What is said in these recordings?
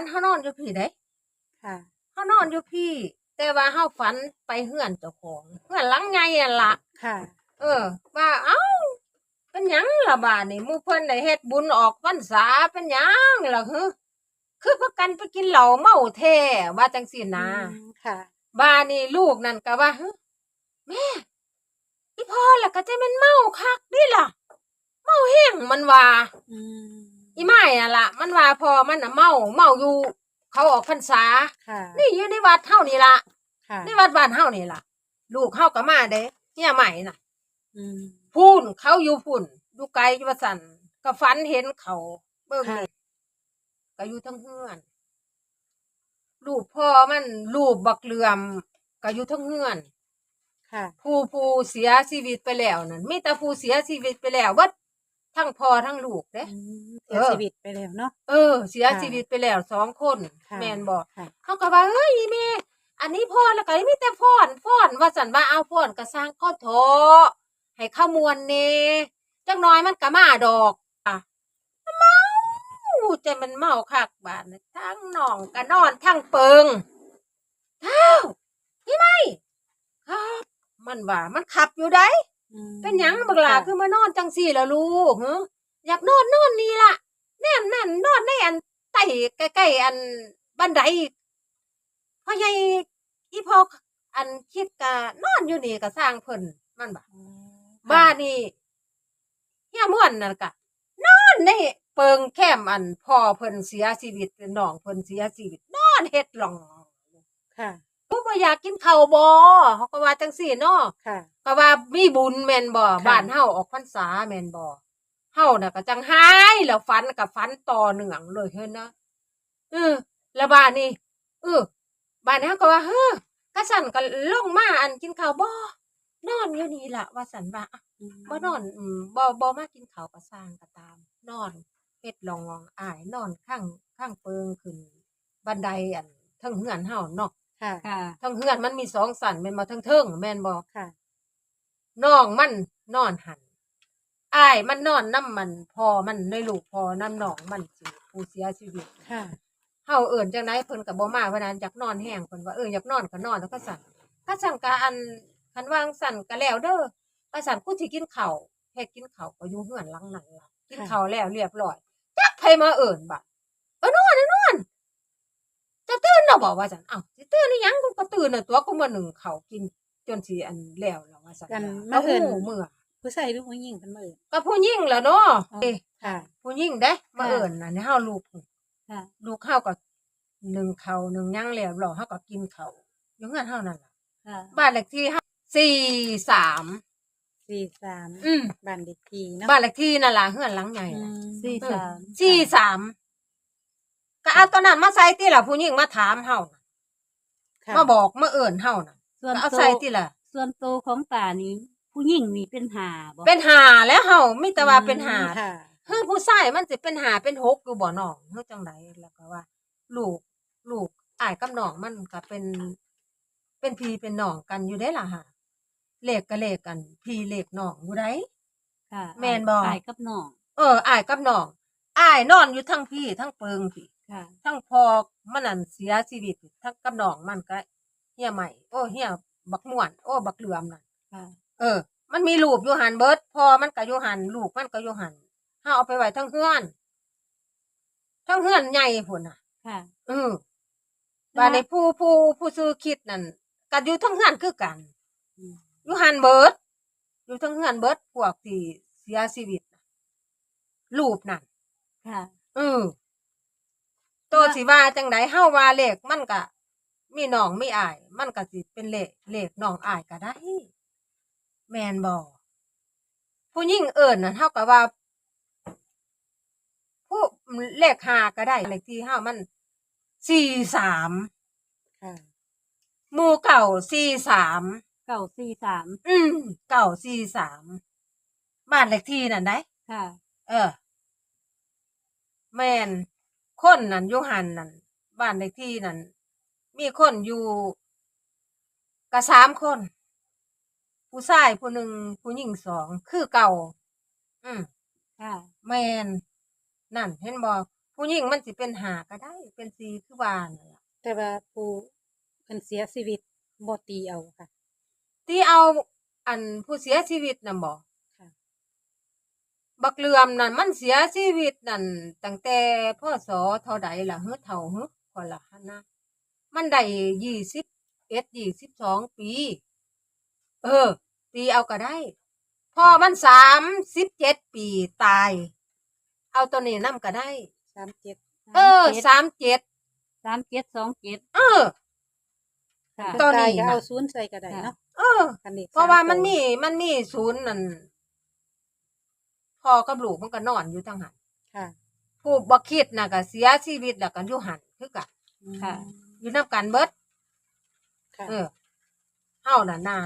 นเฮานอนอยู่พี่เด้ค่ะเฮานอนอยู่พี่ แต่ว่าเฮาฝันไปเฮือนเจ้าของเฮือนหลังใหญ่นั่นล่ะค่ะ เออ ว่าเอ้าเป็นหยังล่ะบาดนี่หมู่เพิ่นได้เฮ็ดบุญออกพรรษาเป็นหยังล่ะฮึคือพากันไปกินเหล้าเมาแท้ว่าจังซี่นะอืมค่ะบาดนี่ลูกนั่นก็ว่าฮึแม่อีพ่อล่ะก็จะแม่นเมาคักดิล่ะ เมาแห้งมันว่าอืม อีไม้น่ะล่ะ มันว่าพอมันน่ะเมาเมาอยู่ เขาออกพรรษา ค่ะนี่อยู่ในวัดเฮานี่ล่ะค่ะในวัดบ้านเฮานี่ล่ะ ลูกเฮาก็มาเด้เนี่ยใหม่น่ะ อืม พูนเขาอยู่พุ่นอยู่ไกลว่าสั่นก็ฝันเห็นเขา เบิ่งค่ะ นี่ก็อยู่ทั้งเฮือนรูปพ่อมันรูปบักเหลื่อมก็อยู่ทั้งเฮือน ค่ะ ผู้ผู้เสียชีวิตไปแล้วนั่นมีแต่ผู้เสียชีวิตไปแล้ววัด ทั้งพ่อทั้งลูกเด้อืมเอเสียอชีวิตไปแล้วเนาะ เออ เสียค่ะชีวิตไปแล้วสองคน ค่ะแม่นบอกค่ะ เขาก็ว่าเฮ้ยแม่อันนี้พ่อแล้วก็มีแต่พ่อนพ่อนว่าสันว่าเอาพ่อนก็สร้างข้อโถให้ข้ามวลเนจักหน้อยมันก็มาดอก อะเมาใจมันเมาคักบาดนะทั้งหนองก็นอนทั้งเปิงเท้าพี่ไม่ครับ มันว่ามันขับอยู่ได้อืม เป็นหยังบักหลาค่ะ คือมานอนจังสี่ละลูกเหรออยากนอนนอนนี่ล่ะแนมนั่นนอนในอันใต้ใกล้ๆอันบันไดพ่อใหญ่อีพออันคิดกะนอนอยู่นี่ก็สร้างเพิ่นมันบ่าอ๋อบ้านนี่เฮียม่วนนั่นกะนอนในเปิงแคมอันพ่อเพิ่นเสียชีวิตน้องเพิ่นเสียชีวิต นอนเฮ็ดหลองค่ะกูบ่อยากกินข้าวบ่เขาก็ว่าจังซี่เนาะค่ะ ก็ว่ามีบุญแม่นบ่ค่ะบ้านเฮาออกพรรษาแม่นบ่เฮาน่ะก็จังหายแล้วฝันกับฝันต่อเนื่องเลยเฮ็ดนะเออแล้วบ้านนี่เออบ้านนี้เฮาก็ว่าเฮ้อกะสั่นก็ลงมาอันกินข้าวบ่นอนอยู่นี่ล่ะว่าสันว่าอะอืมบ่นอนอืมบ่บ่มากินข้าวก็สร้างก็ตาม นอนเฮ็ดลองงองอ้ายนอนข้างข้างเปิงขึ้น บันไดอันเทั้งเฮือนเฮาเนาะค่ะค่ะเทั้งเฮือนมันมีสองสันแม่นบ่เทั้งเทิงแม่นบ่ค่ะ น้องมันนอนหันอ้ายมันนอนน้ำมันพอมันในลูกพอน้ำน้องมันสิผู้เสียชีวิตค่ะเฮาเอิ่นจังไดเพิ่นก็บ่มาเพราะนั้นอยากนอนแห้งเพิ่นว่าเอออยากนอนก็นอนแล้วก็สั่นถ้าสั่นก็อันคันวางสั่นก็แล้วเด้อก็สั่นกูสิกินข้าวเฮ็ดกินข้าวก็อยู่เฮือนหลังนั้นล่ะกินค่ะข้าวแล้วเรียบร้อยจักไผมาเอิ่นบัดเออนอนนอนจะตื่นเนาะบอกว่าสั่นอ้าวสิตื่นอีหยังกูก็ตื่นน่ะตัวกูมานึ่งข้าวกิน จนสิอันแล้วแล้วว่าสั่นกันมามาเอิ้เอิ่นนมื้อผู้ชายหรือผู้หญิงเพิ่นมาเอิ้น ก็ผู้หญิงแหละเนาะอ๋อ เอ้ค่ะ ผู้หญิงเด้มาค่ะเอิ่นน่ะในเฮาลูกค่ะ ลูกเฮาก็หนึ่งเขาหนึ่งย่างแล้วเราเฮาก็กินเขาอยู่เงินเฮานั่นล่ะค่ะบ้านเลขที่เฮาสี่สามสี่สามอืมบ้านเด็กทีเนาะบ้านเลขที่นั่นล่ะเฮือนหลังใหญ่อืน่ะมสี่สามสี่สามก็เอาตอนนั้นมาใส่ติล่ะผู้หญิงมาถามเฮาน่ะค่ะมาบอกมาเอิ่นเฮาน่ะ ส่วนก็เอาโตใส่ติล่ะ ส่วนโตของตานี้ ผู้หญิงนี่เป็นหาบ่เป็นหาแล้วเฮามีแต่ว่าเป็นหาค่ะ เฮ้ยผู้ชายมันสิเป็นหาเป็นหกอยู่บ่น้องเฮ้ยจังไดแล้วก็ว่า ลูก ลูกอ้ายกับน้องมันก็เป็น เป็นพี่เป็นน้องกันอยู่ได้ล่ะฮะเลขก็เลขกัน พี่เลขน้องอยู่ได้ ค่ะแม่นบ่ อ้ายกับน้องเอออ้ายกับน้องอ้ายนอนอยู่ทั้งพี่ทั้งเปิงพี่ ค่ะ ทั้งพอมันนั่นเสียชีวิตทั้งกับน้องมันก็ เฮียใหม่โอ้เฮียบักม่วน โอ้ บักเหลือมนั่นค่ะเออ มันมีรูปอยู่หันเบิดพอมันก็อยู่หันลูกมันก็อยู่หันเฮาเอาไปไว้ทั้งเฮือน ทั้งเฮือนใหญ่พุ่นน่ะค่ะเออว่าในผู้ผู้ผู้ซื้อคิดนั่นก็อยู่ทั้งเฮือนคือกันอืมอยู่หันเบิด อยู่ทั้งเฮือนเบิดพวกที่เสียชีวิตน่ะรูปนั่นค่ะเออตัวสิว่าจังไดเฮาว่าเลขมันก็ มีน้องมีอาย มันก็สิเป็นเลขเลขน้องอายก็ได้ แม่นบ่ผู้หญิงเอิ้นน่ะเฮาก็ว่า ผู้เลขห้าก็ได้เลขที่เฮามันสี่สามค่ะหมู่เก่าสี่สามเก้าสี่สามอืมเก่าสี่สามบ้านเลขที่นั่นได้ค่ะ เออ แม่นคนนั่นอยู่หันนั่นบ้านเลขที่นั่น มีคนอยู่กะสามคน ผู้ชายผู้หนึ่งผู้หญิงสองคือเก่า อืมค่ะ แม่นนั่นเห็นบ่ผู้ผู้หญิงมันสิเป็นหาก็ได้ เป็นสีคือว่านั่นล่ะแต่ว่าผู้เพิ่นเสียชีวิตบ่ตีเอาค่ะ ที่เอาอันผู้เสียชีวิตน่ะบ่ค่ะ บักเหลื่อมนั่นมันเสียชีวิตนั่นตั้งแต่พศเท่าใดล่ะเฮือเท่าเฮือพอละหั่นนะ มันได้ยี่สิบเอ็ดยี่สิบสองปี เออตีเอาก็ได้พอมันสามสิบเจ็ดปีตาย เอาตัวนี้นํก็ได้37เออสามเจ็ดสามเจ็ดสองเจ็ดเออ ค่ะ ตอนนี้ตายก็น่ะเอาศูนย์ใส่ก็ได้เนาะเออคันนี้เพราะว่าสมันตัวมีมันมีศูนย์นั่นพ่อกับลูกมันก็นอนอยู่ทั้งหันค่ะ ผู้บ่คิดน่ะก็เสียชีวิตแล้วก็อยู่หันคือกันค่ะ อยู่นํกันเบิดค่ะเออเฮาน่ะนา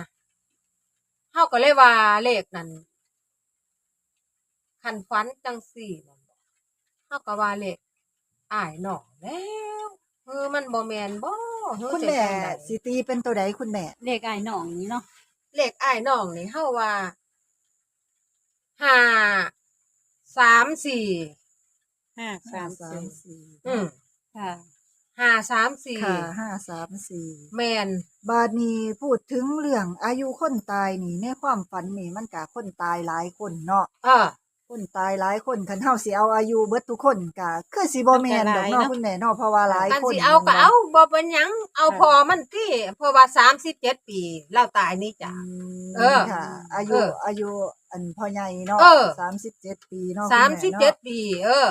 เฮาก็เลยว่าเลขนั่นคันฝันจังสี่นั่นบ่เฮาก็ว่าเลขอ้ายน้องแล้วเออมันบ่แม่นบ่เฮ้อคุณจะแม่จังใด สิตีเป็นตัวใดคุณแม่เลขไอ้ายน้องนี่เนาะเลขอ้ายน้องนี่เฮาว่าห้าสามสี่ห้าสามสาสี่มสี่อืมค่ะ ห้าสามสี่ค่ะห้าสามสี่แมนบาดนี้พูดถึงเรื่องอายุคนตายนี่ในความฝันนี่มันกะคนตายหลายคนเนาะเออ คนตายหลายคนคันเฮาสิเอาอายุเบิดทุกคนกะคือสิบ่แม่นดอกเนาะคุณแม่เนาะเพราะว่าหลายกันคนสิเอาก็เอาบ่เป็นหยังเอาพอมันที่เพราะว่าสามสิบเจ็ดปีเราตายนี่จ้ะเออค่ะ อายุเออ อายุอันพ่อใหญ่เนาะเออสามสิบเจ็ดปีเนาะสามสิบคุณแเจ็ดปี เออ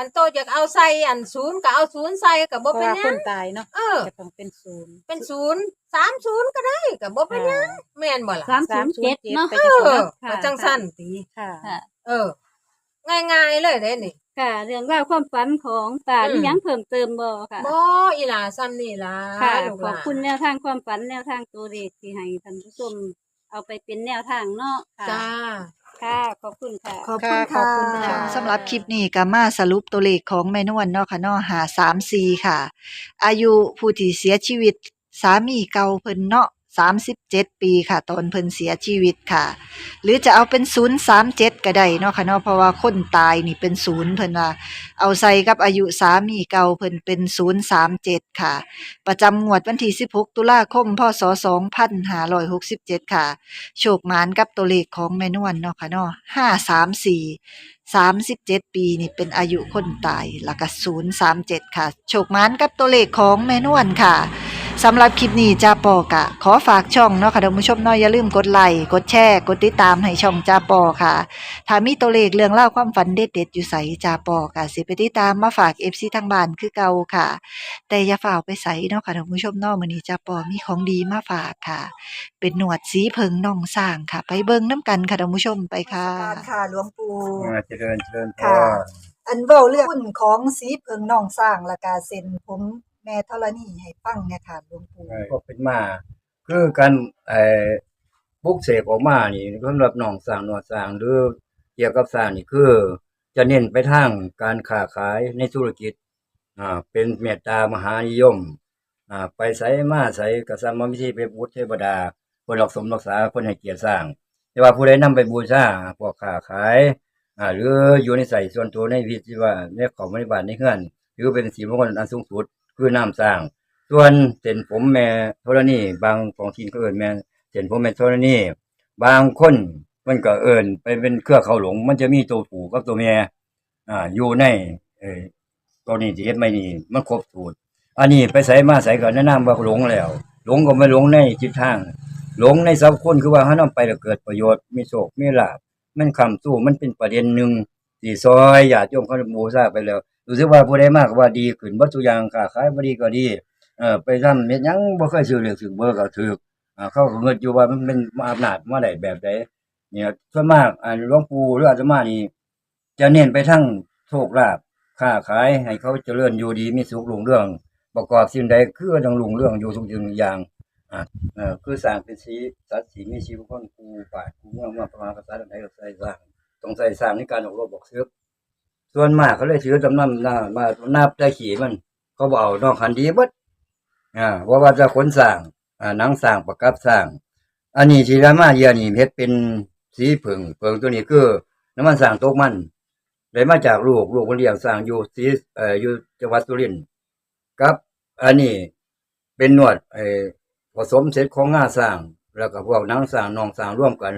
คันโตอยากเอาใส่อันศูนย์ก็เอาศูนย์ใส่ก็เพบ่ราะเป็นว่าหคยังนตายเนาะเออ จะต้องเป็นศูนย์เป็นศูนย์สามศูนย์ก็ได้ก็บ่เป็นหยังแม่นบ่ล่ะสามศูนย์เจ็ดเนาะไปเอจังอซั่นเนาะค่ะ ก็จังสั้นตีค่ะค่ะ เออ ง่ายๆเลยเด้นี่ ค่ะ เรื่องราวความฝันของตาอืม มีหยังเพิ่มเติมบ่ค่ะ บ่อีหล่าซ้ำนี่ล่ะค่ะ ลูกขหอบลานคุณแนวทางความฝันแนวทางตัวเลขที่ให้ท่านผู้ชมเอาไปเป็นแนวทางเนาะค่ะ จ้าค่ะ ขอบคุณค่ะ ขอบคุณค่ะค่ะขอบคุณค่ะ สำหรับคลิปนี้ก็มาสรุปตัวเลขของแม่นวลเนาะค่ะเนาะหาสามสี่ค่ะ อายุผู้ที่เสียชีวิตสามีเก่าเพิ่นเนาะ สามสิบเจ็ดปีค่ะ ตอนเพิ่นเสียชีวิตค่ะ หรือจะเอาเป็นศูนย์สามเจ็ดก็ได้เนาะค่ะเนาะเพราะว่าคนตายนี่เป็นศูนย์เพิ่นว่าเอาใส่กับอายุสามีเก่าเพิ่นเป็นศูนย์สามเจ็ดค่ะ ประจำงวดวันที่สิบหกตุลาคม พศสองพันห้าร้อยหกสิบเจ็ดค่ะ โชคหมานกับตัวเลขของแม่นวลเนาะค่ะเนาะห้าสามสี่สามสิบเจ็ดปีนี่เป็นอายุคนตายแล้วก็ศูนย์สามเจ็ดค่ะ โชคหมานกับตัวเลขของแม่นวลค่ะ สำหรับคลิปนี้จ้าปอกะ ขอฝากช่องเนาะค่ะท่านผู้ชมเนาะอย่าลืมกดไลค์กดแชร์กดติดตามให้ช่องจ้าปอค่ะ ถ้ามีตัวเลขเรื่องเล่าวความฝันเด็ดๆอยู่ใสจ้าปอกะสิไปติดตามมาฝากเอฟซีทางบ้านคือเก่าค่ะ แต่อย่าฝ่ากไปใส่เนาะค่ะท่านผู้ชมเนาะมื้อนี้จ้าปอมีของดีมาฝากค่ะ เป็นหนวดสีเพิงน่องสร้างค่ะ ไปเบิ่งน้ำกันค่ะท่านผู้ชมไปค่ะ ค่ะหลวงปู่ อ่าเจริญเจริญพค่ะ ร อันเว้าเรื่องหุ้นของสีเพิงน่องสร้างและกาเซ็นผม แม่ธรณีให้ฟังเนี่ยค่ะหลวงปู่ ก็เป็นมา คือการไอ้ปลุกเสกออกมานี่สำหรับหนองสร้างหนวดสร้างหรือเกี่ยวกับสร้างนี่คือ จะเน้นไปทางการค้าขายในธุรกิจอ่าเป็นเมตตามหานิยมอ่าไปไสมาไสก็สร้างมาวิธีไปบูชเทวดาคนรักสมรักษาคนให้เกียรติสร้าง แต่ว่าผู้ใดนำไปบูชาพวกค้าขายอ่าหรืออยู่ในใส่ส่วนตัวในพิธีว่าในของบริบาลในเฮือนถือเป็นสีมงคลอันสูงสุด คือน้ำสร้าง ส่วนเส้นผมแม่ธรณีบางของทีนก็เอิ้นแม่เส้นผมแม่ธรณีบางคนมันก็เอิ้นไปเป็นเครือเขาหลง มันจะมีตัวผูกับตัวแม่อ่าอยู่ในเออตัวนี้ที่เฮ็ดไม่นี่มันครบสูตรอันนี้ไปใส่มาใส่ก็แนะนำว่าหลงแล้ว หลงก็ไม่หลงในจิตทาง หลงในสัพคนคือว่าเฮานำไปแล้วเกิดประโยชน์มีโชคมีลาภมันคำสู้มันเป็นประเด็นหนึ่งที่ซอยญาติโยมเขาบูชาไปแล้ว รู้สึกว่าผู้ใดมากว่าดีขึ้นบ่ทุอย่างค้าขายบ่ดีก็ดีเออไปทำเม็ดยังบ่เคยซื้อเลขซื้อเบอร์ก็ถูกอ่าเขาเงินอยู่ว่ามันเป็นอำนาจมาได้แบบใดเนี่ยส่วนมากอ่าหลวงปู่หรืออาตมานี่จะเน้นไปทั้งโชคลาภค้าขายให้เขาเจริญอยู่ดีมีสุขรุ่งเรื่อง ประกอบสิ่งใดคือต้องรุ่งเรื่องอยู่ทุกสิ่งทุกอย่างอ่าเออคือสร้างเป็นสีสัตว์สีมีชีวิตคนครูป่าครูเมืองมาประมาณภาษาใดก็ใส่สร้างต้องใส่สร้างในการออกรบบอกซื้อ ส่วนมากเขาเลยถือจำนำหน้ามานับได้ขี่มัน เขาบเอานอกคันดีเบิดอ่าว่าว่าจะขนสร้างอ่าหนังสร้างประกับสร้างอันนี้ที่รามาเยียนี่เฮ็ดเป็นสีผึ่งผึ่งตัวนี้คือน้ำมันสร้างตกมันได้มาจากลูกลูกคนเลี้ยงสร้างอยู่ศรีเอ่ออยู่จังหวัดสุรินทร์ครับ อันนี้เป็นนวดไอ้ผสมเสร็จของงาสร้าง แล้วก็พวกนังสร้างนองสร้างร่วมกัน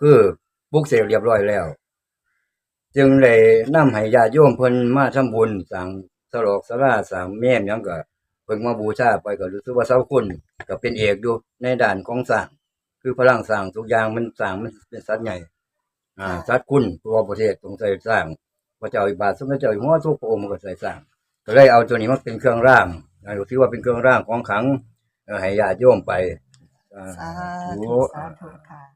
คือปลุกเสกเรียบร้อยแล้ว จึงเลยนำให้ญาติโยมเพิ่นมาทำบุญสั่งสลอกสลาสั่งแม่มหยังก็เพิ่งมาบูชาไปก็รู้สึกว่าเสาคุณก็เป็นเอกอยู่ในด้านของสร้างคือพลังสร้างทุกอย่างมันสร้างมันเป็นสัตว์ใหญ่ อ่าสัตว์คุณตัวประเทศต้องใส่สร้างพระเจ้าอิบาทสมเด็จเจ้าอยู่หัวทุกพระองค์มันก็ใส่สร้างก็เลยเอาตัวนี้มาเป็นเครื่องร่างอ่าถือว่าเป็นเครื่องร่างของขังให้ญาติโยมไปอ่าสาธุธุสาธุค่ะ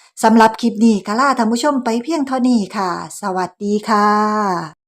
สำหรับคลิปนี้กะลาท่านผู้ชมไปเพียงเท่านี้ค่ะ สวัสดีค่ะ